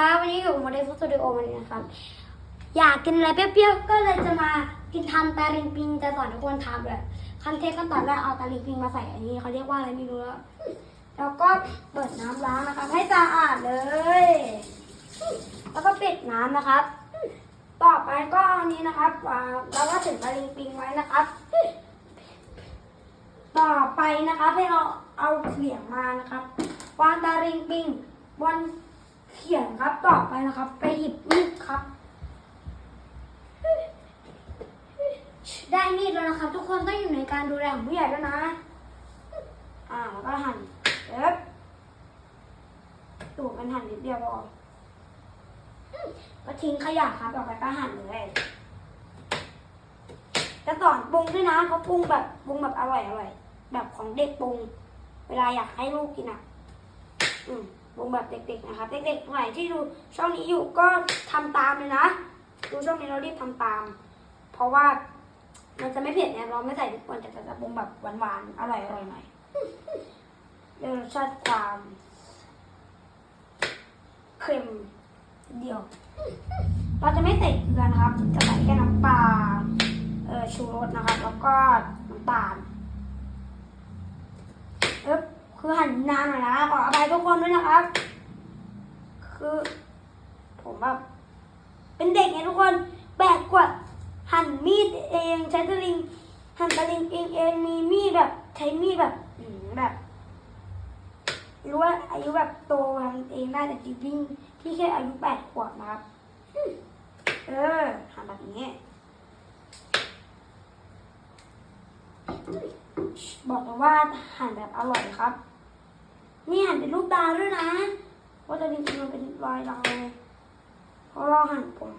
ครับวันนี้อยู่โมเดลสตูดิโอวันนี้นะครับ อยากกินอะไรเปรี้ยวๆ ก็เลยจะมากินทำตาลิงปิงจะสอนทุกคนทำเลยคันเทคขั้นตอนแรกเอาตาลิงปิงมาใส่อันนี้เขาเรียกว่าอะไรไม่รู้แล้วแล้วก็เปิดน้ำล้างนะครับ ให้สะอาดเลย แล้วก็ปิดน้ำนะครับ ต่อไปก็อันนี้นะครับวางแล้วก็ถึงตาลิงปิงไว้นะครับ ต่อไปนะครับให้เราเอาเขียงมานะครับวางตาลิงปิงบน เขียงครับต่อไปนะครับ ไปหยิบมีดครับ ได้มีดแล้วนะครับ ทุกคนต้องอยู่ในการดูแลของผู้ใหญ่ด้วนะ อ่าแล้วก็หั่นเอ๊บตูดมันหั่นนิดเดียวพอก็ทิ้งขยะครับต่อไปก็หั่นเลยจะสอนปรุงด้วยนะเขาปรุงแบบปรุงแบบอร่อยอร่อยแบบของเด็กปรุง เวลาอยากให้ลูกกินอะ อืม ปรุงแบบเด็กๆนะครับเด็กๆไหนที่ดูช่องนี้อยู่ก็ทำตามเลยนะ ดูช่องนี้เรารีบทำตาม เพราะว่ามันจะไม่เผ็ดเนี่ยเราไม่ใส่ทุกคนแต่จะปรุงแบบหวานๆอร่อยๆหน่อยเรื่องรสชาติความเค็มเดียว เราจะไม่ใส่เกลือนะครับ จะใส่แค่น้ำปลาเออชูรสนะครับ แล้วก็น้ำตาล คือหั่นนานหน่อยนะขออภัยทุกคนด้วยนะครับ คือ ผมแบบเป็นเด็กไงทุกคน แบกกวดหั่นมีดเองใช้ตะลิงหั่นตะลิงเองเองมีมีดแบบใช้มีดแบบแบบรู้ว่าอายุแบบโตทำเองได้แต่จริงๆพี่แค่อายุแปดขวบนะครับเออหั่นแบบนี้ บอกเลยว่าหั่นแบบอร่อยครับ นี่หั่นเป็นรูปดาวด้วยนะว่าจะจริงๆมันเป็นรอยดาวเลยเพราะเราหั่นผม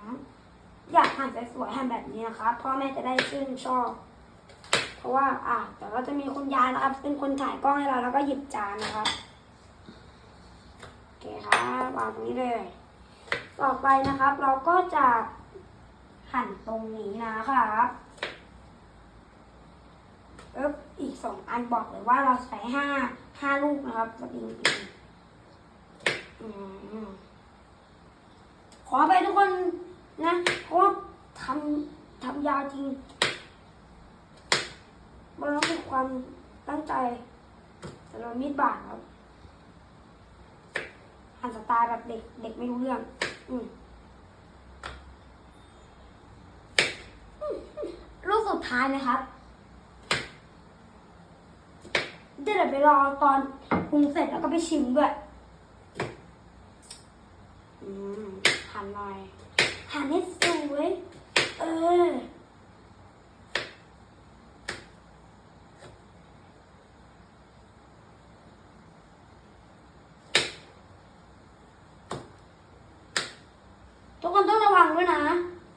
อยากหั่นสวยๆหั่นแบบนี้นะครับพ่อแม่จะได้ชื่นชอบ เพราะว่า อะแต่ว่าจะมีคุณยายนะครับ เป็นคนถ่ายกล้องให้เราแล้วก็หยิบจานนะครับโอเคครับวางตรงนี้เลย ต่อไปนะครับ เราก็จะหั่นตรงนี้นะครับ เอ๊บอีกสองอันบอกเลยว่าเราใช้ห้าห้าลูกนะครับสปริงปิงอืมขอไปทุกคนนะเพราะว่าทำทำยาวจริงมันต้องเป็นความตั้งใจแต่เรามีดบาดครับหั่นสไตล์แบบเด็กเด็กไม่รู้เรื่อง อืมลูกสุดท้ายนะครับ เดี๋ยวไปรอตอนปรุงเสร็จแล้วก็ไปชิมด้วยอืมหั่นหน่อยหั่นให้สวยเออทุกคนต้องระวังด้วยนะ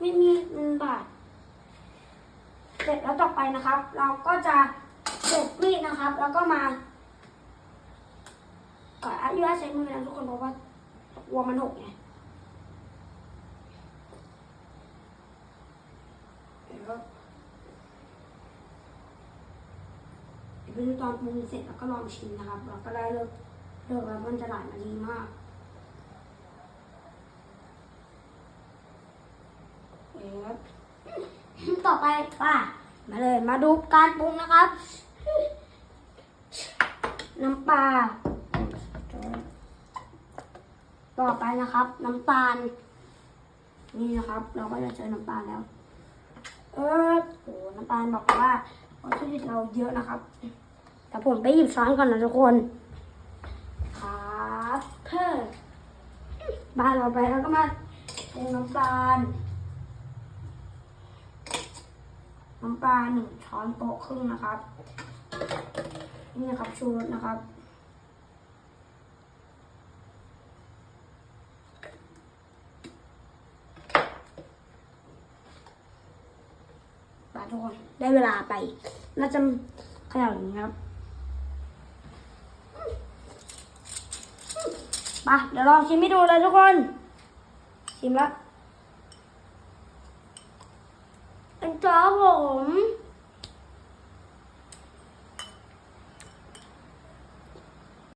ไม่มีมันบาด เสร็จแล้วต่อไปนะครับ เราก็จะ เก็บมีดนะครับ แล้วก็มาก่อนอายุใช้มือนะทุกคนเพราะว่ากลัวมันหกไงเดี๋ยวเดี๋ยวไปดูตอนปรุงเสร็จแล้วก็ลองชิมนะครับ เราก็ได้เลิกเลิกแล้วมันจะไหลมาดีมากเดี๋ยวต่อไปป่ะมาเลยมาดูการปรุงนะครับ น้ำปลา ต่อไปนะครับ น้ำตาล นี่นะครับ เราก็จะเจอน้ำตาลแล้ว เออโหน้ำตาลบอกว่าวัตถุดิบเราเยอะนะครับ แต่ผมไปหยิบช้อนก่อนนะทุกคนครับเพิ่มบ้านเราไปแล้วก็มาเทน้ำตาล น้ำปลาหนึ่งช้อนโต๊ะครึ่งนะครับ นี่นะครับชูรสนะครับปทุกคนได้เวลาไป เราจะเขย่าอย่างนี้ครับมาเดี๋ยวลองชิมให้ดูเลยทุกคน ชิมแล้วเป็นจ้าผม